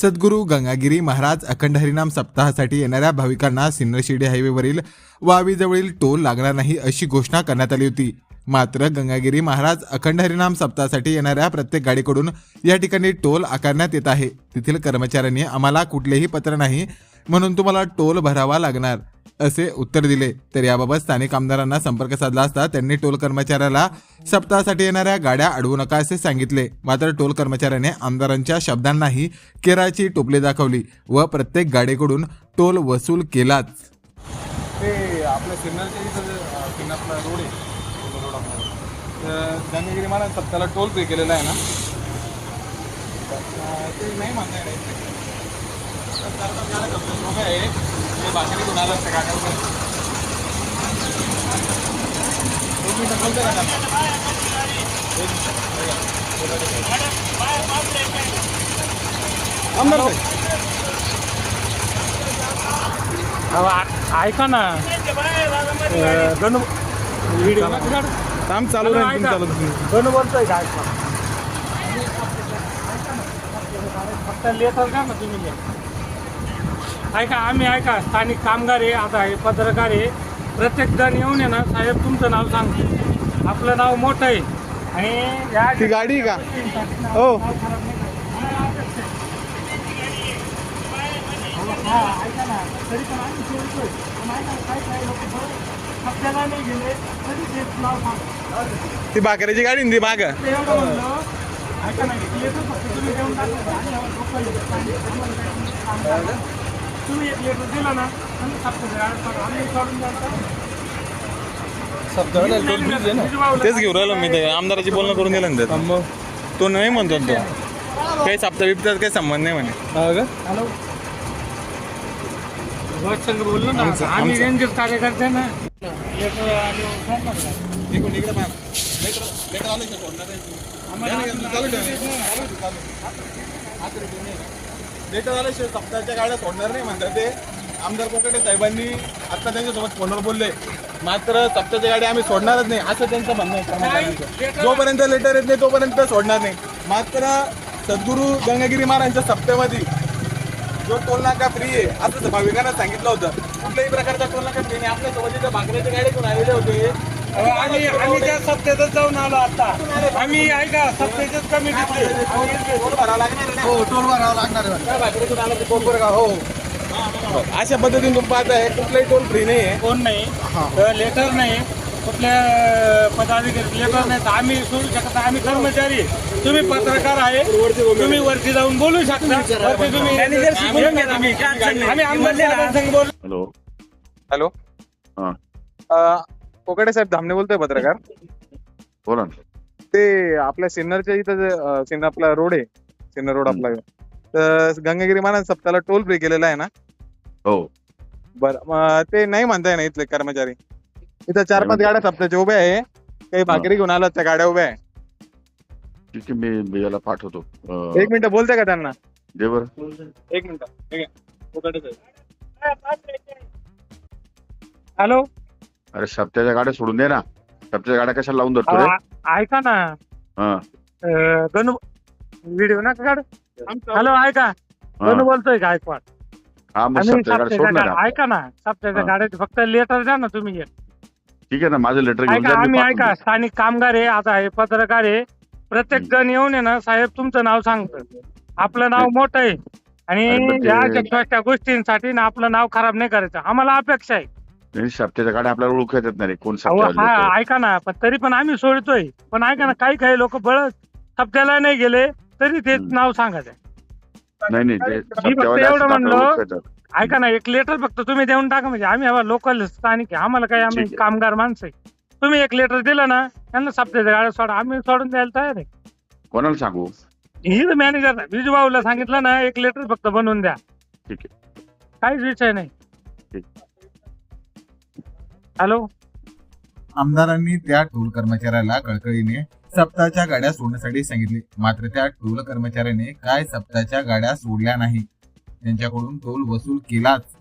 सद्गुरू गंगागिरी महाराज अखंड हरिनाम सप्ताहासाठी येणाऱ्या भाविकांना सिन्नरशिर्डी हायवेवरील वावीजवळील टोल लागणार नाही अशी घोषणा करण्यात आली होती. मात्र गंगागिरी महाराज अखंड हरिनाम सप्ताहासाठी येणाऱ्या प्रत्येक गाडीकडून या ठिकाणी टोल आकारण्यात येत आहे. तेथील कर्मचाऱ्यांनी आम्हाला कुठलेही पत्र नाही म्हणून तुम्हाला टोल भरावा लागणार. असे उत्तर दिले. तर याबाबत स्थानिक आमदारांना संपर्क साधला असता त्यांनी टोल कर्मचाऱ्याला सप्ताहासाठी येणाऱ्या गाड्या अडवू नका असे सांगितले. मात्र टोल कर्मचाऱ्याने आमदारांच्या शब्दांनाही केराची टोपली दाखवली व प्रत्येक गाडीकडून टोल वसूल केलाच. ते आपल्या सिग्नलच्या इथं रोड आहे. रोड आपला. तर महाराज सप्ताला टोल पे केलेला आहे ना? ते नाही म्हणता येणार. ऐका ना अं, काम चालू राहील चालू गणू बोलतोय का ऐका फक्त लेटर का ना. तुम्ही ऐका आम्ही ऐका स्थानिक कामगार आहे आता हे पत्रकार आहे प्रत्येक जण येऊन आहे ना साहेब तुमचं नाव सांगतो आपलं नाव मोठं आहे आणि या ती गाडी का हो ऐका ना. तरी पण आम्ही सोडतोय. पण ऐका ना, काही काही लोकं बरं हप्त्याला नाही गेले तरी तेच नाव सांगतात. ती भाकरीची गाडी ना ती माग ते एवढं म्हणलं, ऐका ना, लेटर फक्त तुम्ही देऊन टाका. आणि आम्हाला लोकल. आम्हाला काम. तुम्ही एक लेटर दिलं ना आणि हप्त्याचं गाडी सोडा. आम्ही सोडून द्याल तर? तेच घेऊन राहिलो मी ते आमदाराची बोलणं करून दिलं ना त्यात. तो नाही म्हणतो तो काही सप्ता बिप्ताचा काही संबंध नाही म्हणे संघ बोललो ना आम्ही रेंजर कार्यकर्ते ना लेटर आणि सोडणार का? लेटर आल्याशिवाय सप्ताहाच्या गाड्या सोडणार नाही म्हणतात ते. आमदार कोकटे साहेबांनी आता त्यांच्यासोबत फोनवर बोलले. मात्र सप्ताहाच्या गाडी आम्ही सोडणारच नाही असं त्यांचं म्हणणं आहे. जोपर्यंत लेटर येत नाही तोपर्यंत सोडणार नाही. मात्र सद्गुरू गंगागिरी महाराजांच्या सप्त्यामध्ये जो टोल नाका फ्री आहे असं भाविकांना सांगितलं होतं. कुठल्याही प्रकारचा टोल नाका फ्री नाही. आपल्यासोबत इथं भाकऱ्याच्या गाडी घेऊन आलेले होते. आम्ही आम्ही त्या सप्त्यातच जाऊन आलो आता आम्ही ऐका सप्त्याच्याच कमिटीतले आहे? हो टोल भरावा लागणार आहे. कोपरगाव हो. अशा पद्धतीने तुम्ही पाहताय कुठलाही टोल फ्री नाही आहे कोण नाही लेटर नाही कुठल्या पदाधिकारी लेटर नाही तर आम्ही सोडू शकत. आम्ही कर्मचारी आहे. तुम्ही पत्रकार आहे. तुम्ही वरती जाऊन बोलू शकता. वरती तुम्ही आम्ही बोलू. हॅलो हॅलो हा. कोकडे साहेब धामणे बोलतोय पत्रकार? बोला ना. ते आपल्या सिन्नरच्या इथं सिन्नर आपला रोड आहे सिन्नर रोड आपला. तर गंगागिरी महाराज सप्ताहाला टोल फ्री केलेला आहे ना? हो. बरं ते नाही म्हणताय ना इथले कर्मचारी? इथं चार पाच गाड्या सप्त्याच्या उभ्या आहे. काही भाकरी घेऊन आला त्या गाड्या उभ्या आहे. ठीक आहे मी मी याला पाठवतो. अं, एक मिनिट बोलते का त्यांना? दे बरं. एक मिनिट. हॅलो? अरे सप्त्याच्या गाड्या सोडून दे ना. सप्त्याच्या गाड्या कशाला लावून धरतो रे? ऐका ना. हा. अं, गणू व्हिडिओ नका काढ. हॅलो ऐका. हा. गणू बोलतोय का? ऐकवा. हा मग आम्ही सप्त्याच्या गाड्या सोड सप्त्याच्या ना. गा- ऐका ना. सप्त्याच्या हा. गाड्याचे फक्त लेटर द्या ना तुम्ही. एक. ठीक आहे ना माझं लेटर घेऊन ऐका जा, मी आम्ही पाठवून ऐका. स्थानिक कामगार आहे आता हे पत्रकार आहे. प्रत्येक जण येऊन आहे ना साहेब तुमचं नाव सांगतं. आपलं नाव मोठं आहे. आणि अरे पण ते- या छोट्या गोष्टींसाठी ना आपलं नाव खराब नाही करायचं. आम्हाला अपेक्षा आहे. नाही, गाड्या आपल्याला ओळखू येतात नाही रे. कोण अहो, सप्त्याला हा लोकं. ऐका ना पण तरी पण आम्ही सोडतोय पण ऐका ना काही काही लोक बळ हप्त्याला नाही गेले तरी हम्म. नाव सांगायचं नाही नाही ते फक्त सप्त्यावाले एवढं असतात, आपल्याला म्हणलं. ओळखू येतात. ऐका ना एक लेटर फक्त तुम्ही देऊन टाका म्हणजे आम्ही लोकल स्थानिक आहे आम्हाला काही आम्ही ठीक आहे. कामगार माणसं आहे तुम्ही एक लेटर दिलं ना त्यांना सप्त्याच्या गाड्या सोडा आम्ही सोडून द्यायला तयार आहे कोणाला सांगू ही मॅनेजर विजूभाऊला सांगितलं ना एक लेटर फक्त बनवून द्या ठीक आहे काहीच विषय नाही ठीक. हॅलो. आमदारांनी त्या टोल कर्मचाऱ्याला कळकळीने सप्ताच्या गाड्या सोडण्यासाठी सांगितले. मात्र त्या टोल कर्मचाऱ्याने काय सप्ताच्या गाड्या सोडल्या नाही? त्यांच्याकडून टोल वसूल केलाच.